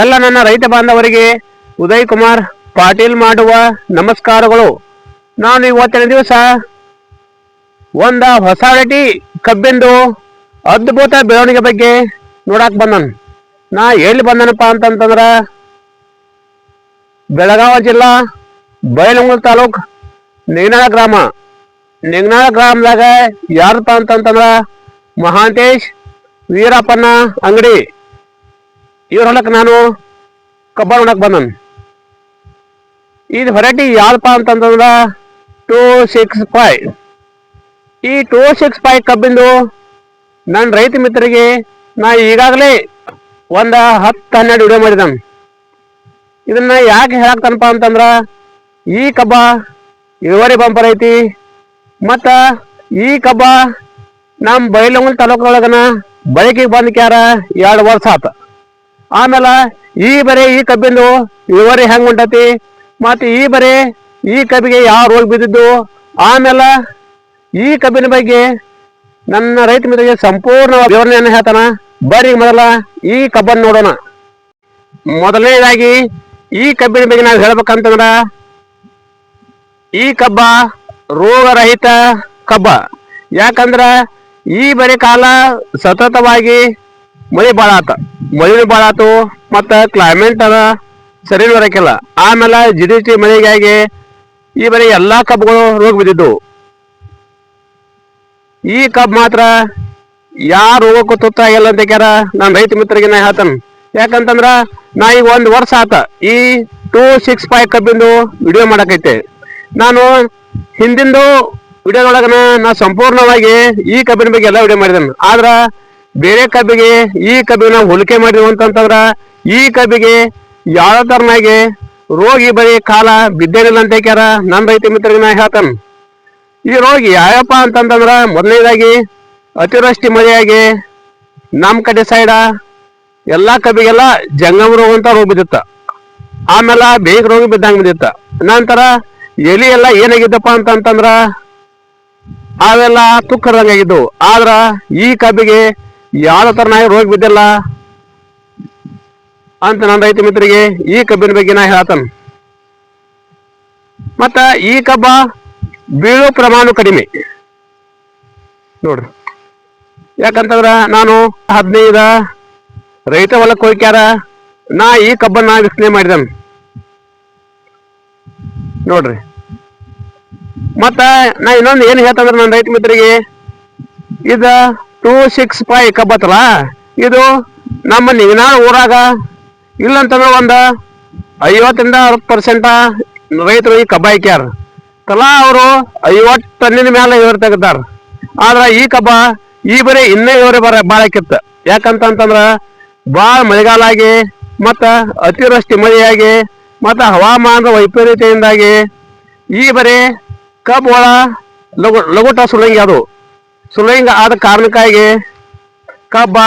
ಎಲ್ಲ ನನ್ನ ರೈತ ಬಾಂಧವರಿಗೆ ಉದಯ್ ಕುಮಾರ್ ಪಾಟೀಲ್ ಮಾಡುವ ನಮಸ್ಕಾರಗಳು. ನಾನು ಇವತ್ತಿನ ದಿವಸ ಒಂದ ಹೊಸ ವೆರೈಟಿ ಕಬ್ಬಿಂದು ಅದ್ಭುತ ಬೆಳವಣಿಗೆ ಬಗ್ಗೆ ನೋಡಕ್ ಬಂದನ್. ನಾ ಎಲ್ಲಿ ಬಂದನಪ್ಪ ಅಂತಂತಂದ್ರ ಬೆಳಗಾವಿ ಜಿಲ್ಲಾ ಬೈಲಹೊಂಗಲ ತಾಲೂಕ್ ನಿಗ್ನಾಳ ಗ್ರಾಮ. ನಿಗ್ನಾಳ ಗ್ರಾಮದಾಗ ಯಾರಪ್ಪ ಅಂತಂತಂದ್ರ ಮಹಾಂತೇಶ್ ವೀರಪ್ಪನ ಅಂಗಡಿ. ಇವ್ರ ಹೊಲಕ್ಕೆ ನಾನು ಕಬ್ಬ ನೋಡಕ್ ಬಂದನ್. ಇದು ವೆರೈಟಿ ಯಾವ್ದಪ್ಪ ಅಂತಂದ್ರೆ ಟೂ ಸಿಕ್ಸ್ ಫೈವ್. ಈ ಟೂ ಸಿಕ್ಸ್ ಫೈವ್ ಕಬ್ಬಿಂದು ನನ್ನ ರೈತ ಮಿತ್ರರಿಗೆ ನಾ ಈಗಾಗಲೇ ಒಂದ ಹತ್ತು ಹನ್ನೆರಡು ವಿಡಿಯೋ ಮಾಡಿದ್ದಾನೆ ಇದನ್ನ ಯಾಕೆ ಹೇಳಾಕ್ತಾನಪ್ಪ ಅಂತಂದ್ರ ಈ ಕಬ್ಬ ಇಳುವರಿ ಬಂಪರ್ ಐತಿ ಮತ್ತು ಈ ಕಬ್ಬ ನಮ್ಮ ಬೈಲಂಗಲ್ ತಾಲೂಕೊಳಗನ ಬಳಕೆಗೆ ಬಂದ ಕ್ಯಾರ ಎರಡು ವರ್ಷ ಆತ. ಆಮೇಲೆ ಈ ಬರೇ ಈ ಕಬ್ಬಿಂದು ಇಳುವರಿ ಹೆಂಗ್ ಉಂಟತಿ? ಮತ್ತೆ ಈ ಬರೇ ಈ ಕಬ್ಬಿಗೆ ಯಾವ ರೋಗ ಬಿದ್ದಿದ್ದು? ಆಮೇಲೆ ಈ ಕಬ್ಬಿನ ಬಗ್ಗೆ ನನ್ನ ರೈತ ಮಿತ್ರರಿಗೆ ಸಂಪೂರ್ಣ ವಿವರಣೆಯನ್ನು ಹೇಳ್ತಾನ. ಬರಿ ಮೊದಲ ಈ ಕಬ್ಬನ್ನು ನೋಡೋಣ. ಮೊದಲನೇದಾಗಿ ಈ ಕಬ್ಬಿನ ಬಗ್ಗೆ ನಾವು ಹೇಳ್ಬೇಕಂತಂದ್ರ ಈ ಕಬ್ಬ ರೋಗರಹಿತ ಕಬ್ಬ. ಯಾಕಂದ್ರ ಈ ಬರೀ ಕಾಲ ಸತತವಾಗಿ ಮಳೆ ಭಾಳ ಮಳೆನೂ ಭಾಳ ಆತು, ಮತ್ತು ಕ್ಲೈಮೇಟ್ ಅದ ಸರಿ ಬರಕಿಲ್ಲ ಆಮೇಲೆ ಜಿಡಿ ಟಿ ಮಳೆಗಾಗಿ ಈ ಬರೀ ಎಲ್ಲಾ ಕಬ್ಬುಗಳು ರೋಗ ಬಿದ್ದಿದ್ದವು ಈ ಕಬ್ ಮಾತ್ರ ಯಾವ ರೋಗಕ್ಕೂ ತುತ್ತಾಗಿಲ್ಲ ಅಂತ ಕ್ಯಾರ ನಾನು ರೈತ ಮಿತ್ರರಿಗೆ ನಾ ಹೇಳ್ತಾನೆ. ಯಾಕಂತಂದ್ರ ನಾ ಈಗ ಒಂದು ವರ್ಷ ಆತ, ಈ ಟೂ ಸಿಕ್ಸ್ ಫೈವ್ ಕಬ್ಬಿಂದು ವಿಡಿಯೋ ಮಾಡಕೈತೆ. ನಾನು ಹಿಂದಿಂದು ವಿಡಿಯೋದೊಳಗನ ನಾ ಸಂಪೂರ್ಣವಾಗಿ ಈ ಕಬ್ಬಿನ ಬಗ್ಗೆ ಎಲ್ಲ ವಿಡಿಯೋ ಮಾಡಿದ್ದೇನೆ. ಆದ್ರ ಬೇರೆ ಕಬ್ಬಿಗೆ ಈ ಕಬ್ಬಿನ ಹೋಲಿಕೆ ಮಾಡಿದ್ವು ಅಂತಂತಂದ್ರ ಈ ಕಬ್ಬಿಗೆ ಯಾವ ತರನಾಗಿ ರೋಗಿ ಬರೀ ಕಾಲ ಬಿದ್ದೇನಿಲ್ಲ ಅಂತ ಕ್ಯಾರ ನನ್ನ ರೈತ ಮಿತ್ರರಿಗೆ ನಾ ಹೇಳ್ತಾನೆ. ಈ ರೋಗಿ ಯಾವಪ್ಪ ಅಂತಂತಂದ್ರ ಮೊದಲನೇದಾಗಿ ಅತಿವೃಷ್ಟಿ ಮಳೆಯಾಗಿ ನಮ್ಮ ಕಡೆ ಸೈಡ ಎಲ್ಲಾ ಕಬ್ಬಿಗೆಲ್ಲ ಜಂಗಮ ರೋಗ ಅಂತ ರೋಗ ಬಿದ್ದಿತ್ತ. ಆಮೇಲೆ ಬೇಗ ರೋಗ ಬಿದ್ದಂಗ ಬಿದ್ದಿತ್ತ. ನಂತರ ಎಲಿ ಎಲ್ಲ ಏನಾಗಿದ್ದಪ್ಪ ಅಂತಂತಂದ್ರ ಅವೆಲ್ಲ ತುಕ್ಕರ್ದಂಗಾಗಿದ್ದವು ಆದ್ರ ಈ ಕಬ್ಬಿಗೆ ಯಾವ ತರನಾಗಿ ರೋಗ ಬಿದ್ದಿಲ್ಲ ಅಂತ ನನ್ನ ರೈತ ಮಿತ್ರರಿಗೆ ಈ ಕಬ್ಬಿನ ಬಗ್ಗೆ ನಾ ಹೇಳ್ತಾನೆ ಮತ್ತ ಈ ಕಬ್ಬ ಬೀಳೋ ಪ್ರಮಾಣ ಕಡಿಮೆ. ನೋಡ್ರಿ. ಯಾಕಂತಂದ್ರ ನಾನು ಹದಿನೈದ ರೈತ ಹೊಲಕ್ಕೆ ಹೋಗ್ಯಾರ, ನಾ ಈ ಕಬ್ಬನ್ನ ವಿಸ್ತನೆ ಮಾಡಿದನ್. ನೋಡ್ರಿ. ಮತ್ತ ನಾ ಇನ್ನೊಂದು ಏನ್ ಹೇಳ್ತಂದ್ರ ನನ್ನ ರೈತ ಮಿತ್ರರಿಗೆ, ಇದ ಟೂ ಸಿಕ್ಸ್ ಫೈವ್ ಕಬ್ಬತ್ತಲ್ಲ ಇದು ನಮ್ಮ ನಿಗನಾಳ್ ಊರಾಗ? ಇಲ್ಲಂತಂದ್ರ ಒಂದ ಐವತ್ತರಿಂದ ಅರವತ್ತು ಪರ್ಸೆಂಟ ರೈತರು ಈ ಕಬ್ಬ ಹಾಕ್ಯಾರ. ತಲಾ ಅವರು ಐವತ್ತು ಟನ್ನಿನ ಮೇಲೆ ಇವರು ತೆಗ್ದಾರ. ಆದ್ರೆ ಈ ಕಬ್ಬ ಈ ಬರೀ ಇನ್ನೇ ಇವರು ಬರ ಭಾಳ ಕಿತ್ತ ಯಾಕಂತಂತಂದ್ರ ಭಾಳ ಮಳೆಗಾಲ ಆಗಿ ಮತ್ತು ಅತಿವೃಷ್ಟಿ ಮಳೆಯಾಗಿ ಮತ್ತು ಹವಾಮಾನದ ವೈಪರೀತ್ಯದಿಂದಾಗಿ ಈ ಬರೀ ಕಬ್ಬು ಒಳ ಲಘು ಲಘುಟ ಸುಳಂಗಿ ಅದು ಸುಳಂಗ ಆದ ಕಾರಣಕ್ಕಾಗಿ ಕಬ್ಬ,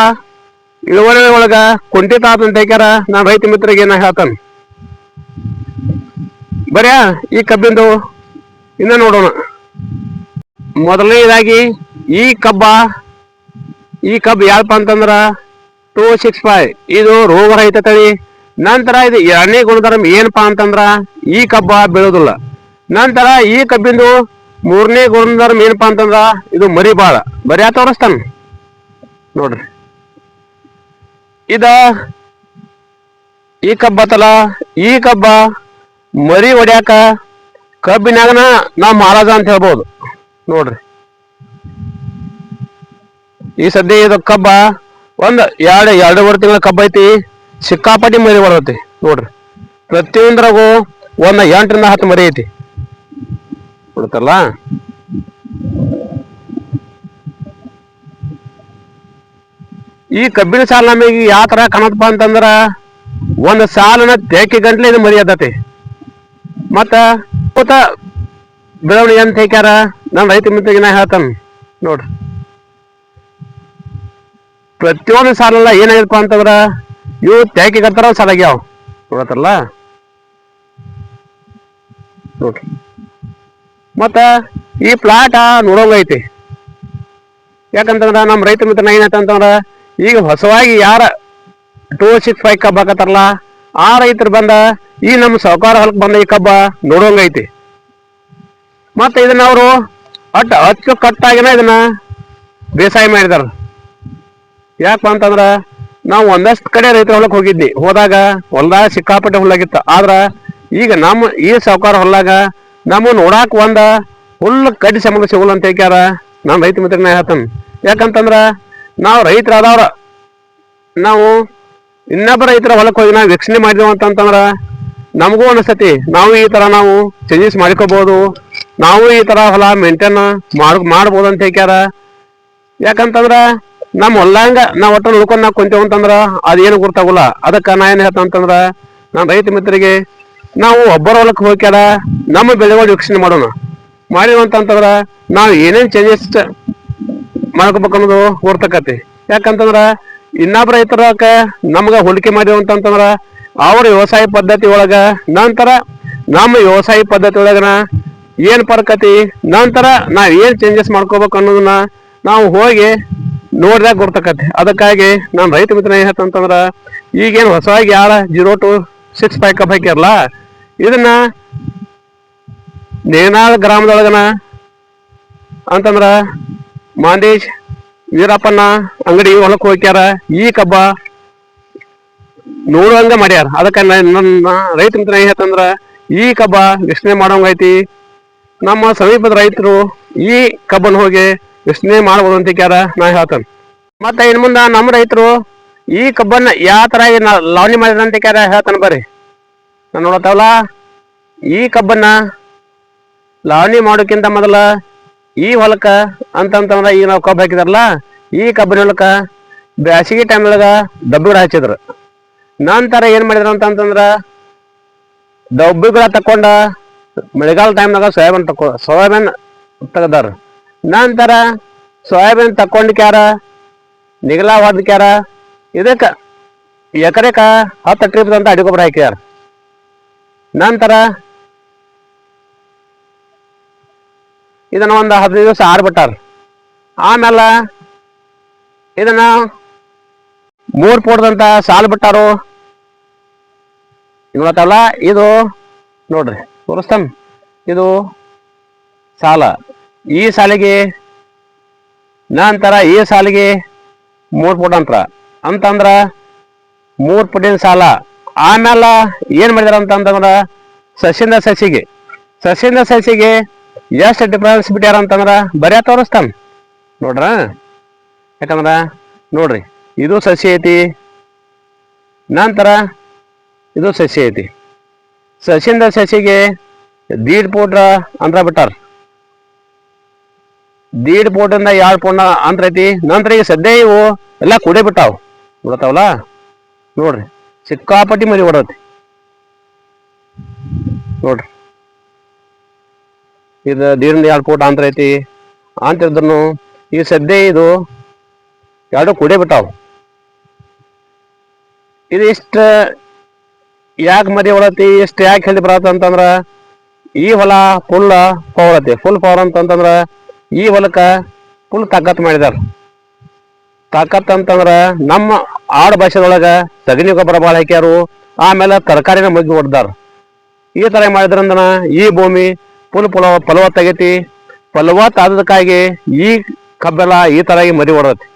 ಇಳುವರಿ ಒಳಗ ಕುಂಠಿತ ಆತಂತ ನಾ ನಾನು ರೈತ ಮಿತ್ರಿಗೆ ನಾ ಹೇಳ್ತಾನ. ಬರ್ಯಾ ಈ ಕಬ್ಬಿಂದು ಇನ್ನ ನೋಡೋಣ. ಮೊದಲನೇದಾಗಿ ಈ ಕಬ್ಬ, ಈ ಕಬ್ಬು ಯಾವಪ್ಪ ಅಂತಂದ್ರ ಟೂ ಸಿಕ್ಸ್ ಫೈವ್ ಇದು ರೋಗರಹಿತ ತಳಿ. ನಂತರ ಇದು ಎರಡನೇ ಗುಣಧರ್ಮ ಏನಪ್ಪಾ ಅಂತಂದ್ರ ಈ ಕಬ್ಬ ಬೆಳೋದಿಲ್ಲ ನಂತರ ಈ ಕಬ್ಬಿಂದು ಮೂರನೇ ಗುಣಧರ್ಮ ಏನಪ್ಪಾ ಅಂತಂದ್ರ ಇದು ಮರಿ ಬಾಳ. ಬರೀ ತೋರಿಸ್ತಾನ. ನೋಡ್ರಿ. ಇದ ಈ ಕಬ್ಬ ತಲ ಈ ಕಬ್ಬ ಮರಿ ಹೊಡ್ಯಾಕ ಕಬ್ಬಿನಾಗನ ನಾ ಮಹಾರಾಜ ಅಂತ ಹೇಳ್ಬೋದು. ನೋಡ್ರಿ. ಈ ಸದ್ಯ ಇದು ಕಬ್ಬ ಒಂದ್ ಎರಡು, ಎರಡೂವರೆ ತಿಂಗಳ ಕಬ್ಬ ಐತಿ. ಸಿಕ್ಕಾಪಟ್ಟಿ ಮರಿ ಬರತಿ ನೋಡ್ರಿ. ಪ್ರತಿಯೊಂದ್ರಾಗೂ ಒಂದ್ ಎಂಟರಿಂದ ಹತ್ತು ಮರಿ ಐತಿ. ಬಿಡ್ತಲ್ಲ ಈ ಕಬ್ಬಿನ ಸಾಲ ನಮಗೆ ಯಾವ ತರ ಕಾಣತ್ಪ ಅಂತಂದ್ರ ಒಂದ್ ಸಾಲನ ತೇಕೆ ಗಂಟ್ಲೆ ಇದು ಮರಿ ಅದತಿ ಮತ್ತ ಕೂತ ಬೆಳವಣಿಗೆ ಅಂತ ಹೇಳ್ಯಾರ ನಾನು ರೈತ ಮಿತ್ರಗೆ ನಾ ಹೇಳ್ತಾನ ನೋಡ್ರಿ ಪ್ರತಿಯೊಂದು ಸಾಲಲ್ಲ ಏನಾಗಿದಪ್ಪ ಅಂತಂದ್ರ ಇವು ತ್ಯಾಕಿ ಕಟ್ತಾರ ಸಾಲಾಗ್ಯಾವ. ನೋಡತ್ತಲ್ಲ ನೋಡ್ರಿ. ಮತ್ತ ಈ ಪ್ಲಾಟ ನೋಡೋಂಗೈತಿ ಯಾಕಂತಂದ್ರ ನಮ್ಮ ರೈತ ಮಿತ್ರ ಏನಾಯ್ತು ಅಂತಂದ್ರ, ಈಗ ಹೊಸವಾಗಿ ಯಾರ ಟೂ ಸಿಕ್ಸ್ ಫೈವ್ ಕಬ್ಬ ಹಾಕತ್ತಾರಲ್ಲ, ಆ ರೈತರು ಬಂದ ಈ ನಮ್ಮ ಸಹಕಾರ ಹೊಲಕ್ಕೆ ಬಂದ ಈ ಕಬ್ಬ ನೋಡೋಂಗೈತಿ ಮತ್ತೆ ಇದನ್ನ ಅವರು ಅಟ್ ಅಚ್ಚು ಕಟ್ಟಾಗಿನ ಇದನ್ನ ಬೇಸಾಯ ಮಾಡಿದಾರ. ಯಾಕಪ್ಪ ಅಂತಂದ್ರ, ನಾವು ಒಂದಷ್ಟು ಕಡೆ ರೈತರ ಹೊಲಕ್ಕೆ ಹೋಗಿದ್ವಿ. ಹೋದಾಗ ಹೊಲ್ದಾಗ ಸಿಕ್ಕಾಪಟ್ಟೆ ಹುಲ್ಲಾಗಿತ್ತು. ಆದ್ರ ಈಗ ನಮ್ಮ ಈ ಸಹಕಾರ ಹೊಲ್ದಾಗ ನಮ್ಮ ನೋಡಾಕ ಒಂದ ಫುಲ್ ಕಡ್ಡಿ ಸಂಬಂಧ ಸಿಗೋಲ್ಲ ಅಂತ ಹೇಳ್ಯಾರ ನಾನು ರೈತ ಮಿತ್ರನ ಹೇಳ್ತಾನ ಯಾಕಂತಂದ್ರ ನಾವು ರೈತರಾದವ್ರ, ನಾವು ಇನ್ನೊಬ್ಬ ರೈತರ ಹೊಲಕ್ಕೆ ಹೋಗಿ ನಾವು ವೀಕ್ಷಣೆ ಮಾಡಿದೆವು ಅಂತಂತಂದ್ರ ನಮಗೂ ಅನಿಸ್ತತಿ. ನಾವು ಈ ತರ ನಾವು ಚೇಂಜಸ್ ಮಾಡ್ಕೋಬಹುದು ನಾವು ಈ ತರ ಹೊಲ ಮೇಂಟೈನ್ ಮಾಡ್, ಮಾಡ್ಬೋದು ಅಂತ ಹೇಳ್ಯಾರ ಯಾಕಂತಂದ್ರ ನಮ್ಮ ಹೊಲ್ದಂಗ ನಾವು ಒಟ್ಟು ನೋಡ್ಕೊಂಡ್ ನಾವು ಕುಂತೇವಂತಂದ್ರ ಅದೇನು ಗುರ್ತಾಗುಲ್ಲ. ಅದಕ್ಕೆ ನಾ ಏನ್ ಹೇಳ್ತಂತಂದ್ರ ನಾನು ರೈತ ಮಿತ್ರರಿಗೆ ನಾವು ಒಬ್ಬರ ಹೊಲಕ್ಕೆ ಹೋಗ್ಯಾರ, ನಮ್ಮ ಬೆಳೆಗಳು ವೀಕ್ಷಣೆ ಮಾಡೋಣ. ಮಾಡಿದ್ವು ಅಂತಂತಂದ್ರ ನಾವು ಏನೇನ್ ಚೇಂಜಸ್ ಮಾಡ್ಕೋಬೇಕು ಅನ್ನೋದು ಹೊರ್ತಕತಿ ಯಾಕಂತಂದ್ರ ಇನ್ನೊಬ್ಬ ರೈತರಕ ನಮ್ಗ ಹೋಲಿಕೆ ಅಂತಂತಂದ್ರೆ ಅವ್ರ ವ್ಯವಸಾಯ ಪದ್ಧತಿ ಒಳಗ ನಂತರ ನಮ್ಮ ವ್ಯವಸಾಯ ಪದ್ಧತಿ ಒಳಗನ ಏನ್ ಪರ್ಕತಿ ನಂತರ ನಾವ್ ಏನ್ ಚೇಂಜಸ್ ಮಾಡ್ಕೋಬೇಕು ಅನ್ನೋದನ್ನ ನಾವು ಹೋಗಿ ನೋಡಿದಾಗ ಗೊತ್ತಕತಿ ಅದಕ್ಕಾಗಿ ನಾನು ರೈತ ಮಿತ್ರ ಏನ್ ಹೇಳ್ತಂತಂದ್ರ ಈಗೇನು ಹೊಸವಾಗಿ ಯಾರ ಜೀರೋ ಟು ಸಿಕ್ಸ್ ಫೈವ್ ಕಪ್ ಹಾಕ್ಯಾರಲ್ಲ ಇದನ್ನ ನೇನಾಳ್ ಗ್ರಾಮದೊಳಗನ ಅಂತಂದ್ರ ಮಾಂದೇಶ್ ವೀರಪ್ಪನ ಅಂಗಡಿ ಹೊಲಕ್ಕೆ ಹೋಗ್ಯಾರ. ಈ ಕಬ್ಬ ನೋಡುವಂಗ ಮಾಡ್ಯಾರ. ಅದಕ್ಕೆ ನನ್ನ ರೈತ ಮಿತ್ರ ಹೇಳ್ತಂದ್ರ, ಈ ಕಬ್ಬ ವೀಕ್ಷಣೆ ಮಾಡೋಂಗೈತಿ ನಮ್ಮ ಸಮೀಪದ ರೈತರು ಈ ಕಬ್ಬನ್ ಹೋಗಿ ವೀಕ್ಷಣೆ ಮಾಡ್ಬೋದು ಅಂತ ಕ್ಯಾರ ನಾ ಹೇಳ್ತೇನೆ. ಮತ್ತೆ ಇನ್ ಮುಂದ ನಮ್ಮ ರೈತರು ಈ ಕಬ್ಬನ್ನ ಯಾವ ತರ ಲಾವಣಿ ಮಾಡಿದ್ರ ಅಂತ ಹೇಳ್ಯಾರ ಹೇಳ್ತಾನೆ ಬರ್ರಿ. ನಾನು ನೋಡತ್ತಾವಲ್ಲ? ಈ ಕಬ್ಬನ್ನ ಲಾವಣಿ ಮಾಡೋಕ್ಕಿಂತ ಮೊದಲ ಈ ಹೊಲಕ್ಕ ಅಂತಂತಂದ್ರ ಈಗ ನಾವು ಕಬ್ಬು ಹಾಕಿದಾರಲ್ಲ, ಈ ಕಬ್ಬಿನ ಹೊಲಕ್ಕ ಬ್ಯಾಸಿಗೆ ಟೈಮ್ ಒಳಗ ಡಬ್ಬಿಗಳು ಹಚ್ಚಿದ್ರು ನಂತರ ಏನ್ ಮಾಡಿದ್ರು ಅಂತಂತಂದ್ರ ಡಬ್ಬಿಗಳ ತಕೊಂಡ ಮಳೆಗಾಲ ಟೈಮ್ನಾಗ ಸೋಯಾಬೀನ್ ತಕೊ ಸೋಯಾಬೀನ್ ತೆಗದಾರ. ನಂತರ ಸೋಯಾಬೀನ್ ತಕೊಂಡ್ಕ್ಯಾರ ನಿಗಲ ಹೊದ್ಕ್ಯಾರ ಇದಕ್ಕ ಎಕರೆಕ ಹತ್ತು ಟ್ರಿಪ್ ಅಂತ ಅಡಿ ಗೊಬ್ಬರ ಹಾಕ್ಯಾರ ನಂತರ ಇದನ್ನ ಒಂದು ಹದಿನೈದು ದಿವಸ ಆರ್ಬಿಟ್ಟಾರ. ಆಮೇಲೆ ಇದನ್ನ ಮೂರ್ ಪೋಡ್ದಂತ ಸಾಲು ಬಿಟ್ಟಾರು. ಇವತ್ತಲ್ಲ ಇದು ನೋಡ್ರಿ, ತೋರಿಸ್ತಾನ. ಇದು ಸಾಲ. ಈ ಸಾಲಿಗೆ ನಂತರ ಈ ಸಾಲಿಗೆ ಮೂರ್ ಪುಟ ಅಂತರ. ಅಂತಂದ್ರ ಮೂರ್ ಪುಟಿನ ಸಾಲ. ಆಮೇಲೆ ಏನ್ ಮಾಡಿದಾರ ಅಂತಂದ್ರ ಸಸಿಂದ ಸಸಿಗೆ. ಸಸಿಂದ ಸಸಿಗೆ ಎಷ್ಟು ಡಿಫ್ರೆನ್ಸ್ ಬಿಟ್ಟಾರ ಅಂತಂದ್ರ ಬರೇ ತೋರಿಸ್ತಾನ. ನೋಡ್ರ? ಯಾಕಂದ್ರ ನೋಡ್ರಿ, ಇದು ಸಸಿ ಐತಿ, ನಂತರ ಇದು ಸಸಿ ಐತಿ. ಸಸಿಂದ ಸಸಿಗೆ ದೀಡ್ ಫೂಟ್ ಅಂತರ ಬಿಟ್ಟಾರ. ದೀಡ್ ಫೂಟಿಂದ ಎರಡು ಪೋಣ ಅಂತರ ಐತಿ, ನಂತರ ಈಗ ಸದ್ಯ ಇವು ಎಲ್ಲ ಕುಡೆ ಬಿಟ್ಟಾವ ಬಿಡತಾವಲ್ಲ ನೋಡ್ರಿ. ಸಿಕ್ಕಾಪಟ್ಟಿ ಮರಿ ಹೊಡತಿ ನೋಡ್ರಿ. ಇದು ದೀರ್ಣ ಎರಡು ಫೂಟ್ ಅಂತ ಐತಿ. ಅಂತಿದ್ರು ಈಗ ಸದ್ಯ ಇದು ಎರಡು ಕುಡೆ ಬಿಟ್ಟಾವ. ಇದು ಇಷ್ಟ ಯಾಕೆ ಮರಿ ಹೊಡತಿ, ಇಷ್ಟ ಯಾಕೆ ಹೇಳಿ ಬರತ್ತ ಅಂತಂದ್ರ ಈ ಹೊಲ ಫುಲ್ ಪವರ್ ಐತಿ. ಫುಲ್ ಪವರ್ ಅಂತಂತಂದ್ರ ಈ ಹೊಲಕ್ಕ ಫುಲ್ ತಾಕತ್ ಮಾಡಿದಾರ. ತಾಕತ್ ಅಂತಂದ್ರ ನಮ್ಮ ಆಡು ಭಾಷೆದೊಳಗ ಸಗಣಿ ಗೊಬ್ಬರ ಭಾಳ ಹಾಕ್ಯಾರು, ಆಮೇಲೆ ತರಕಾರಿನ ಮಗ್ಗಿ ಹೊಡ್ದಾರ. ಈ ತರ ಮಾಡಿದ್ರಂದನ ಈ ಭೂಮಿ ಫುಲ್ ಫಲವತ್ ಫಲವತ್ತಾಗೈತಿ. ಫಲವತ್ ಆದದಕ್ಕಾಗಿ ಈ ಕಬ್ಬೆಲ್ಲ ಈ ತರ ಮರಿ ಹೊಡತಿ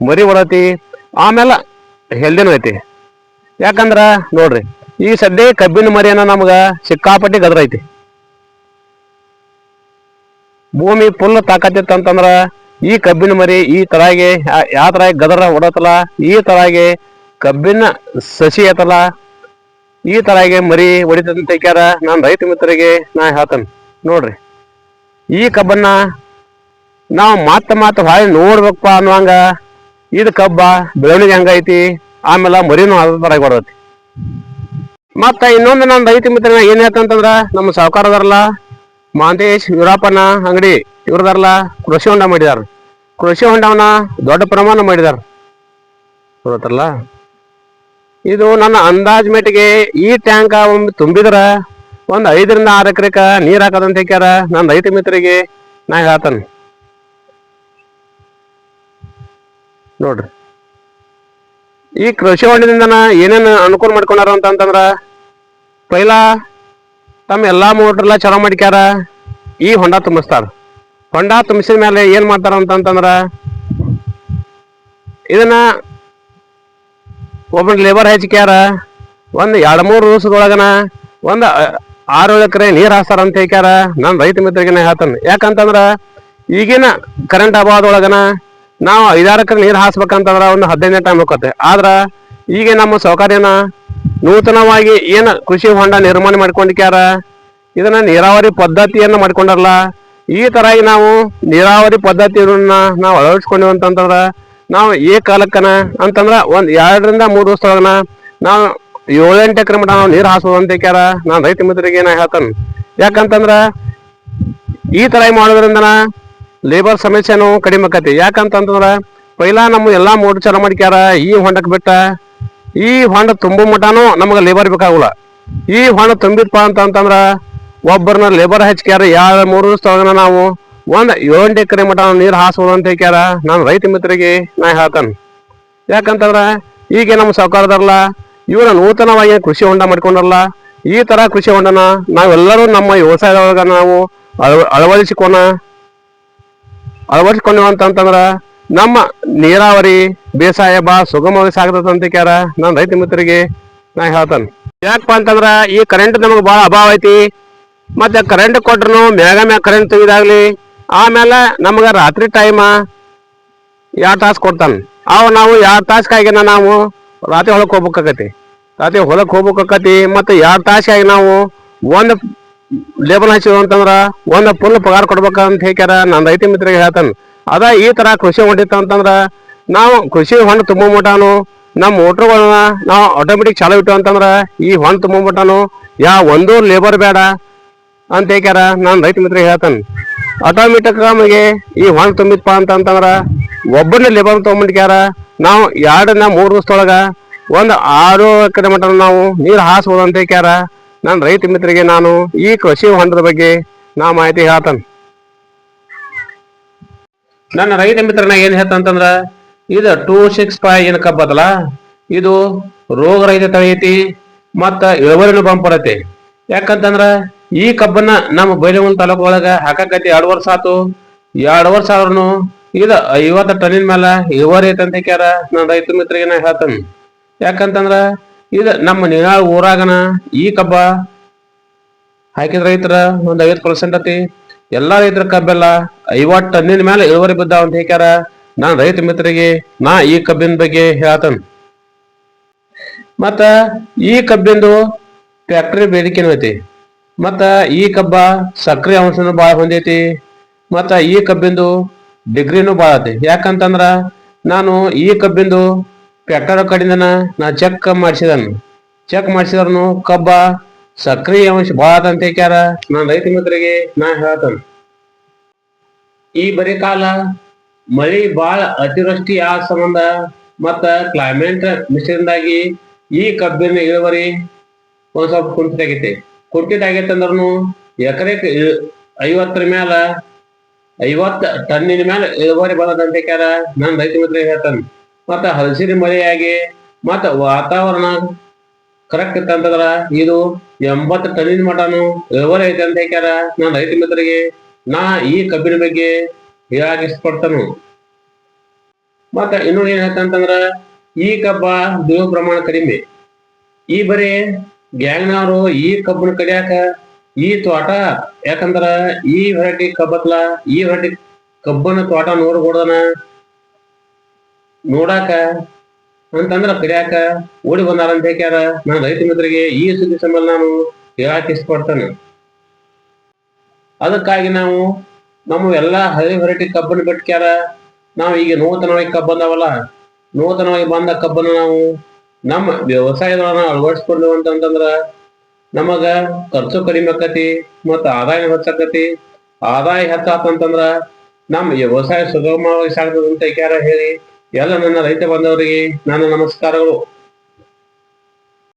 ಮರಿ ಹೊಡತಿ ಆಮೇಲೆ ಹೆಲ್ದಿನೂ ಐತಿ. ಯಾಕಂದ್ರ ನೋಡ್ರಿ, ಈ ಸದ್ಯ ಕಬ್ಬಿನ ಮರಿಯನ್ನ ನಮ್ಗ ಸಿಕ್ಕಾಪಟ್ಟಿ ಗದ್ರ ಐತಿ. ಭೂಮಿ ಫುಲ್ ತಾಕತ್ತಿತ್ತು ಅಂತಂದ್ರ ಈ ಕಬ್ಬಿನ ಮರಿ ಈ ತರಾಗೆ ಯಾವ ತರ ಗದರ ಹೊಡತಲ್ಲ, ಈ ತರಾಗೆ ಕಬ್ಬಿನ ಸಸಿ ಐತಲ್ಲ, ಈ ತರಾಗೆ ಮರಿ ಹೊಡಿತದಂತ ಕ್ಯಾರ ನಾನು ರೈತ ಮಿತ್ರರಿಗೆ ನಾ ಹೇಳ್ತೇನೆ, ನೋಡ್ರಿ. ಈ ಕಬ್ಬನ್ನ ನಾವು ಮಾತ ಮಾತು ಭಾಳ ನೋಡ್ಬೇಕಪ್ಪ ಅನ್ನುವಂಗ ಇದು ಕಬ್ಬ ಬೆಳವಣಿಗೆ ಹಂಗೈತಿ ಆಮೇಲೆ ಮರಿನೂ ಅದ ತರ ಬರ್ತೈತಿ ಮತ್ತ ಇನ್ನೊಂದು ನನ್ನ ರೈತ ಮಿತ್ರನ ಏನ್ ಹೇಳ್ತಂತಂದ್ರ ನಮ್ಮ ಸಾಹುಕಾರದಾರಲ್ಲ ಮಾಂತೇಶ್ ವೀರಪ್ಪನ ಅಂಗಡಿ. ಇವ್ರದಾರಲ್ಲ, ಕೃಷಿ ಹೊಂಡ ಮಾಡಿದಾರ. ಕೃಷಿ ಹೊಂಡವನ್ನ ದೊಡ್ಡ ಪ್ರಮಾಣ ಮಾಡಿದಾರ. ಗೊತ್ತಲ್ಲ ಇದು ನನ್ನ ಅಂದಾಜ್ ಮೇಟಿಗೆ ಈ ಟ್ಯಾಂಕ್ ಒಮ್ಮೆ ತುಂಬಿದ್ರ, ಒಂದು ಐದರಿಂದ ಆರು ಎಕರೆಕ ನೀರ್ ಹಾಕದಂತ ಹೇಳ್ಯಾರ ನನ್ನ ರೈತ ಮಿತ್ರರಿಗೆ ನಾ ಹೇಳ್ತಾನ. ನೋಡ್ರಿ. ಈ ಕೃಷಿ ಹೊಂಡದಿಂದ ಏನೇನು ಅನುಕೂಲ ಮಾಡ್ಕೊಂಡಾರ ಅಂತಂದ್ರ, ಪೈಲಾ ತಮ್ಮ ಎಲ್ಲಾ ಮೋಟ್ರೆಲ್ಲ ಚಲೋ ಮಾಡ್ಕ್ಯಾರ, ಈ ಹೊಂಡ ತುಂಬಿಸ್ತಾರ. ಹೊಂಡ ತುಂಬಿಸಿದ ಮೇಲೆ ಏನ್ ಮಾಡ್ತಾರ ಅಂತಂತಂದ್ರ ಇದನ್ನ ಒಬ್ಬ ಲೇಬರ್ ಹಚ್ಕ್ಯಾರ ಒಂದ್ ಎರಡ್ ಮೂರು ದಿವಸದೊಳಗನ ಒಂದ್ ಆರು ಎಕರೆ ನೀರ್ ಹಾಸ್ತಾರ ಅಂತ ಹೇಳ್ಕ್ಯಾರ. ನನ್ ರೈತ ಮಿತ್ರಗಿನ ಹೇಳ್ತಾನೆ, ಯಾಕಂತಂದ್ರ ಈಗಿನ ಕರೆಂಟ್ ಅಭಾವದೊಳಗನ ನಾವು ಐದಾರು ಎಕರೆ ನೀರ್ ಹಾಸ್ಬೇಕಂತಂದ್ರ ಒಂದು ಹದಿನೈದನೇ ಟೈಮ್ ಹೋಗತ್ತೆ ಆದ್ರ ಈಗ ನಮ್ಮ ಸೌಕರ್ಯನ ನೂತನವಾಗಿ ಏನ್ ಕೃಷಿ ಹೊಂಡ ನಿರ್ಮಾಣ ಮಾಡ್ಕೊಂಡಿಕ್ಯಾರ, ಇದನ್ನ ನೀರಾವರಿ ಪದ್ಧತಿಯನ್ನ ಮಾಡ್ಕೊಂಡಾರಲ್ಲ ಈ ತರಾಗಿ ನಾವು ನೀರಾವರಿ ಪದ್ಧತಿಯನ್ನ ನಾವು ಅಳವಡಿಸ್ಕೊಂಡಿವಿ ಅಂತಂದ್ರ ನಾವು ಏ ಕಾಲಕ್ಕನ ಅಂತಂದ್ರ ಒಂದ್ ಎರಡರಿಂದ ಮೂರು ವರ್ಷದೊಳಗನ ನಾವು ಏಳೆಂಟು ಎಕರೆ ಮಟ ನಾವು ನೀರು ಹಾಸೋದು ಅಂತ ಕ್ಯಾರ ನಾನು ರೈತ ಮಿತ್ರರಿಗೆ ನಾ ಹೇಳ್ತಾನೆ. ಯಾಕಂತಂದ್ರ ಈ ತರ ಮಾಡೋದ್ರಿಂದನ ಲೇಬರ್ ಸಮಸ್ಯೆನೂ ಕಡಿಮೆ ಆಕತಿ ಯಾಕಂತಂದ್ರ ಪೈಲಾ ನಮ್ಮ ಎಲ್ಲಾ ಮೋಟರ್ ಚಾಲೂ ಮಾಡ್ಕ್ಯಾರ ಈ ಹೊಂಡಕ್ ಬಿಟ್ಟ ಈ ಹೊಂಡ ತುಂಬೋ ಮಟಾನು ನಮಗೆ ಲೇಬರ್ ಬೇಕಾಗಲ್ಲ. ಈ ಹೊಂಡ ತುಂಬಿತ್ಪ ಅಂತಂದ್ರ ಒಬ್ಬರನ್ನ ಲೇಬರ್ ಹಚ್ಕ್ಯಾರ ಎರಡು ಮೂರು ಸ್ಥಳನ ನಾವು ಒಂದ್ ಏಳೆಂಟು ಎಕರೆ ಮಟ ನೀರ್ ಹಾಸೋದು ಅಂತ ಹೇಳ್ಕ್ಯಾರ. ನಾನು ರೈತ ಮಿತ್ರರಿಗೆ ನಾ ಹೇಳ್ತಾನ. ಯಾಕಂತಂದ್ರ ಈಗ ನಮ್ಮ ಸರ್ಕಾರದಲ್ಲ ಇವರ ನೂತನವಾಗಿ ಕೃಷಿ ಹೊಂಡ ಮಾಡ್ಕೊಂಡಲ್ಲ ಈ ತರ ಕೃಷಿ ಹೊಂಡನ ನಾವೆಲ್ಲರೂ ನಮ್ಮ ವ್ಯವಸಾಯದೊಳಗ ನಾವು ಅಳವ ಅಳವಡಿಸಿಕೋಣ ಅಳವಡಿಸಿಕೊಂಡ್ವಿ ಅಂತಂತಂದ್ರ ನಮ್ಮ ನೀರಾವರಿ, ಬೇಸಾಯ ಬಾ ಸುಗಮವಾಗಿ ಸಾಗತದ ಅಂತ ಕ್ಯಾರ ನಾನು ರೈತ ಮಿತ್ರರಿಗೆ ನಾ ಹೇಳ್ತಾನ. ಯಾಕಪ್ಪ ಅಂತಂದ್ರ ಈ ಕರೆಂಟ್ ನಮಗೆ ಬಹಳ ಅಭಾವ ಐತಿ. ಮತ್ತೆ ಕರೆಂಟ್ ಕೊಟ್ರು ಮ್ಯಾಗ ಮ್ಯಾಗ ಕರೆಂಟ್ ತೆಗಿದಾಗ್ಲಿ, ಆಮೇಲೆ ನಮ್ಗೆ ರಾತ್ರಿ ಟೈಮ ಎರಡು ತಾಸು ಕೊಡ್ತಾನೆ? ಅವ ನಾವು ಎರಡು ತಾಸ್ಗಾಗಿನ ನಾವು ರಾತ್ರಿ ಹೊಲಕ್ಕೆ ಹೋಗ್ಬೇಕಾಕತಿ ರಾತ್ರಿ ಹೊಲಕ್ಕೆ ಹೋಗ್ಬೇಕಾಕತಿ ಮತ್ತು ಎರಡು ತಾಸಿಗಾಗಿ ನಾವು ಒಂದು ಲೇಬರ್ ಹಚ್ಚಿದ್ವು ಅಂತಂದ್ರ ಒಂದು ಫುಲ್ ಪಗಾರ ಕೊಡ್ಬೇಕಂತ ಹೇಳ್ಯಾರ ನನ್ನ ರೈತ ಮಿತ್ರರಿಗೆ ಹೇಳ್ತಾನೆ. ಅದ ಈ ತರ ಕೃಷಿ ಹೊಂಟಿತ್ತು ಅಂತಂದ್ರೆ ನಾವು ಕೃಷಿ ಹೊಂಡ ತುಂಬ ಮಟಾನು ನಮ್ಮ ಮೋಟ್ರ್ಗಳನ್ನ ನಾವು ಆಟೋಮೆಟಿಕ್ ಚಾಲು ಇಟ್ಟು ಅಂತಂದ್ರೆ ಈ ಹೊಂಡ ತುಂಬ ಮಟಾನು, ಯಾ ಒಂದು ಲೇಬರ್ ಬೇಡ ಅಂತ ಹೇಳ್ಯಾರ ನಾನು ರೈತ ಮಿತ್ರ ಹೇಳ್ತಾನೆ. ಆಟೋಮೆಟಿಕ್ ನಮಗೆ ಈ ಹೊಂಡ ತುಂಬಿತ್ಪ ಅಂತಂತಂದ್ರ ಒಬ್ಬನೇ ಲೇಬರ್ ತೊಗೊಂಬಿಟ್ಕ್ಯಾರ ನಾವು ಎರಡನ್ನ ಮೂರು ದಿವಸದೊಳಗ ಒಂದು ಆರು ಎಕರೆ ಮಟ್ಟ ನಾವು ನೀರು ಹಾಸ್ಬೋದು ಅಂತ ಹೇಳ್ಯಾರ ನಾನು ರೈತ ಮಿತ್ರರಿಗೆ ನಾನು ಈ ಕೃಷಿ ಹೊಂಡದ ಬಗ್ಗೆ ನಾ ಮಾಹಿತಿ ಹೇಳ್ತಾನೆ. ನನ್ನ ರೈತ ಮಿತ್ರನ ಏನ್ ಹೇಳ್ತಂತಂದ್ರ ಇದು ಟೂ ಸಿಕ್ಸ್ ಫೈವ್ ಏನ್ ಕಬ್ಬದಲ್ಲ ಇದು ರೋಗ ರಹಿತ ತಳಿ ಮತ್ತ ಇಳುವರಿನೂ ಬಂಪರತಿ ಯಾಕಂತಂದ್ರ ಈ ಕಬ್ಬನ್ನ ನಮ್ಮ ಬೈಲಹೊಂಗಲ ತಾಲೂಕು ಒಳಗ ಹಾಕಕತಿ ಎರಡು ವರ್ಷ ಆತು. ಎರಡು ವರ್ಷ ಆದ್ರೂ ಇದು ಐವತ್ತು ಟನ್ನಿನ ಮೇಲೆ ಇಳುವರಿ ಐತೆ ಅಂತ ಕ್ಯಾರ ನನ್ನ ರೈತ ಮಿತ್ರಿಗೆ ನಾ ಹೇಳ್ತೇನೆ. ಯಾಕಂತಂದ್ರ ಇದು ನಮ್ಮ ನಿನಾಳ ಊರಾಗನ ಈ ಕಬ್ಬ ಹಾಕಿದ ರೈತರ ಒಂದ್ ಐವತ್ತು ಪರ್ಸೆಂಟ್ ಐತಿ ಎಲ್ಲಾ ರೈತರ ಕಬ್ಬೆಲ್ಲ ಐವತ್ತು ಟನ್ನಿನ ಮೇಲೆ ಇಳುವರಿ ಬಿದ್ದಾವ ಅಂತ ಹೇಳ್ಯಾರ ನಾನ್ ರೈತ ಮಿತ್ರರಿಗೆ ನಾ ಈ ಕಬ್ಬಿನ ಬಗ್ಗೆ ಹೇಳ್ತಾನೆ. ಮತ್ತ ಈ ಕಬ್ಬಿಂದು ಫ್ಯಾಕ್ಟರಿ ಬೇಡಿಕೆನೂ ಐತಿ. ಮತ್ತ ಈ ಕಬ್ಬ ಸಕ್ರೆ ಅಂಶನು ಬಾಳ ಹೊಂದೈತಿ, ಮತ್ತ ಈ ಕಬ್ಬಿಂದು ಡಿಗ್ರಿನೂ ಬಾಳ ಐತಿ. ಯಾಕಂತಂದ್ರ ನಾನು ಈ ಕಬ್ಬಿಂದು ಪೆಟ್ರೋಲ್ ಕಡಿಂದನ ನಾ ಚೆಕ್ ಮಾಡಿಸಿದನು. ಚೆಕ್ ಮಾಡಿಸಿದ್ರು ಕಬ್ಬ ಸಕ್ರಿ ಅಂಶ ಬಾಳ ಅಂತ ಹೇಳ್ಯಾರ ನಾನು ರೈತ ಮಿತ್ರರಿಗೆ ನಾ ಹೇಳ್ತಾನೆ. ಈ ಬರೀ ಕಾಲ ಮಳಿ ಬಾಳ ಅತಿವೃಷ್ಟಿ ಆದ ಸಂಬಂಧ ಮತ್ತ ಕ್ಲೈಮೇಟ್ ಮಿಶ್ರಿಂದಾಗಿ ಈ ಕಬ್ಬಿನ ಇಳುವರಿ ಒಂದ್ ಸ್ವಲ್ಪ ಕುಂಠಿತ ಆಗೈತೆ ಅಂದ್ರೂ ಎಕರೆಕ್ ಐವತ್ತರ ಮ್ಯಾಲ ಐವತ್ತ ಟನ್ನಿನ ಮ್ಯಾಲ ಇಳುವರಿ ಬರೋದಂತ ಹೇಳ್ಯಾರ ನಾನು ರೈತ ಮಿತ್ರ ಹೇಳ್ತಾನೆ. ಮತ್ತ ಹಲಸಿನ ಮಳೆಯಾಗಿ, ಮತ್ತ ವಾತಾವರಣ ಕರೆಕ್ಟ್ ಇತ್ತಂತಂದ್ರ ಇದು ಎಂಬತ್ತು ಟನ್ನಿನ ಮಟನು ಇಳುವರಿ ಐತೆ ಅಂತ ಹೇಳ್ಯಾರ ನಾನು ರೈತ ಮಿತ್ರರಿಗೆ, ನಾ ಈ ಕಬ್ಬಿನ ಬಗ್ಗೆ ಹೇಳಕ್ ಇಷ್ಟಪಡ್ತಾನು. ಮತ್ತ ಇನ್ನೊಂದ್ ಏನ್ ಹೇಳ್ತಂತಂದ್ರ ಈ ಕಬ್ಬ ಬೇವು ಪ್ರಮಾಣ ಕಡಿಮೆ. ಈ ಬರೀ ಗ್ಯಾಂಗ್ನವರು ಈ ಕಬ್ಬನ್ ಕಡಿಯಾಕ? ಈ ತೋಟ? ಯಾಕಂದ್ರ ಈ ವೆರೈಟಿ ಕಬ್ಬತ್ಲ, ಈ ವೆರೈಟಿ ಕಬ್ಬನ ತೋಟ ನೋಡ್ಕೊಡ್ದನ ನೋಡಾಕ? ಅಂತಂದ್ರ ಕಡಿಯಾಕ ಓಡಿ ಬಂದಾರ ಅಂತ ಹೇಳ್ಯಾರ ನಾನು ರೈತ ಮಿತ್ರರಿಗೆ ಈ ಸುದ್ದಿ ಸಂಬಂಧ ನಾನು ಹೇಳಕ್ ಇಷ್ಟಪಡ್ತೇನೆ. ಅದಕ್ಕಾಗಿ ನಾವು ನಮ್ಮ ಎಲ್ಲಾ ಹಳೆ ವೆರೈಟಿ ಕಬ್ಬನ್ನು ಬಿಟ್ಕ್ಯಾರ? ನಾವು ಈಗ ನೂತನವಾಗಿ ಕಬ್ಬಂದವಲ್ಲ ನೂತನವಾಗಿ ಬಂದ ಕಬ್ಬನ್ನು ನಾವು ನಮ್ಮ ವ್ಯವಸಾಯದೊಳಗ ಅಳವಡಿಸ್ಕೊಂಡು ಅಂತಂದ್ರ ನಮಗ ಖರ್ಚು ಕಡಿಮೆ ಆಕತಿ ಮತ್ತ ಆದಾಯ ಹೆಚ್ಚಾಕತಿ. ಆದಾಯ ಹೆಚ್ಚಾತಂತಂದ್ರ ನಮ್ಮ ವ್ಯವಸಾಯ ಸುಗಮವಾಗಿ ಸಾಗ್ತದೆ ಅಂತ ಹೇಳ್ಯಾರ ಹೇಳಿ ಎಲ್ಲ ನನ್ನ ರೈತ ಬಂದವರಿಗೆ ನನ್ನ ನಮಸ್ಕಾರಗಳು.